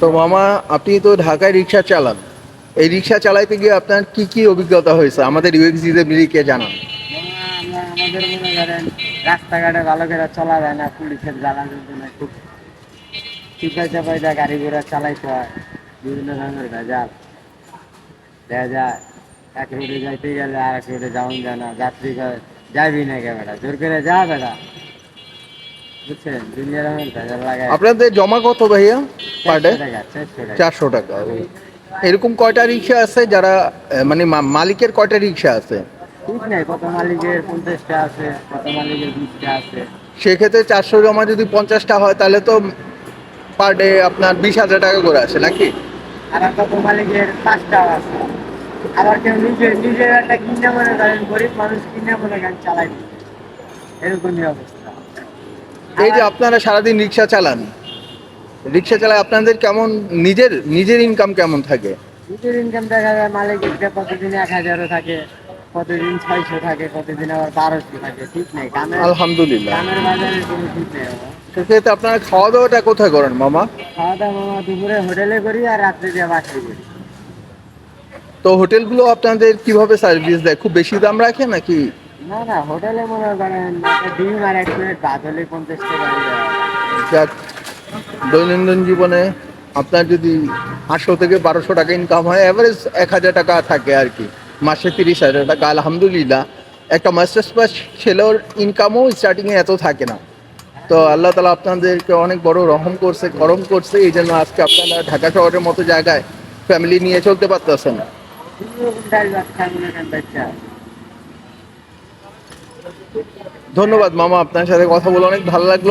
তো মামা আপনি তো ঢাকায় রিক্সা চালান। এই রিক্সা চালাইতে গিয়ে আপনার কি কি অভিজ্ঞতা হয়েছে? আমাদের ইউএক্সিদের মিলিকে জানান। আমাদের মনে করেন রাস্তাঘাটে ভালো করে চলা যায় না পুলিশের জ্বালানোর জন্য খুব চিপাই চাপাই যা গাড়ি ঘোড়া চালাইতে হয় বিভিন্ন ধরনের ভেজাল। দেখা যায় এক রোডে যাইতে গেলে আর এক রোডে যাওয়া যায় না যাত্রী কয়, যাবি না কে বেটা জোর করে যা বেটা। আপনাদের জমা কত ভাইয়া পার ডে চারশো টাকা। এরকম কয়টা রিক্সা আছে যারা মানে মালিকের কয়টা রিক্সা আছে? সেক্ষেত্রে চারশো জমা যদি পঞ্চাশটা হয় তাহলে তো পার ডে আপনার বিশ হাজার টাকা করে আসে নাকি? আর কত মালিকের পাঁচটাও আছে। আবার কেউ নিজে নিজের একটা কিনে মনে করেন গরিব মানুষ কিনে মনে করেন চালাই এরকমই অবস্থা। এই যে আপনারা সারাদিন রিক্সা চালান রিক্সা চালায় আপনাদের কেমন নিজের নিজের ইনকাম কেমন থাকে? নিজের ইনকাম দেখা যায় মালিকের কতদিন এক হাজারও থাকে কতদিন ছয়শো থাকে কতদিন আবার বারোশো থাকে ঠিক নেই? কামের আলহামদুলিল্লাহ। কামের বাজারে কোনো ঠিক নেই সেক্ষেত্রে আপনারা খাওয়া দাওয়াটা কোথায় করেন মামা? খাওয়া দাওয়া মামা দুপুরে হোটেলে করি আর রাত্রে দিয়ে বাসায় করি। তো হোটেলগুলো আপনাদের কীভাবে সার্ভিস দেয়? খুব বেশি দাম রাখে নাকি না না হোটেলে মনে করেন ডিম আর এক প্লেট ভাত হলে পঞ্চাশ টাকা যাক দৈনন্দিন জীবনে আপনার যদি আটশো থেকে বারোশো টাকা ইনকাম হয় অ্যাভারেজ এক হাজার টাকা থাকে আর কি। মাসে তিরিশ হাজার টাকা আলহামদুলিল্লাহ। একটা মাস্টার্স পাস ছেলের ইনকামও স্টার্টিংয়ে এত থাকে না। তো আল্লাহ তালা আপনাদেরকে অনেক বড় রহম করছে গরম করছে এই জন্য আজকে আপনারা ঢাকা শহরের মতো জায়গায় ফ্যামিলি নিয়ে চলতে পারতেছেন বিভিন্ন রকম ডাল ভাত খায় মনে করেন বাচ্চা ধন্যবাদ মামা আপনার সাথে কথা বলে অনেক ভালো লাগল।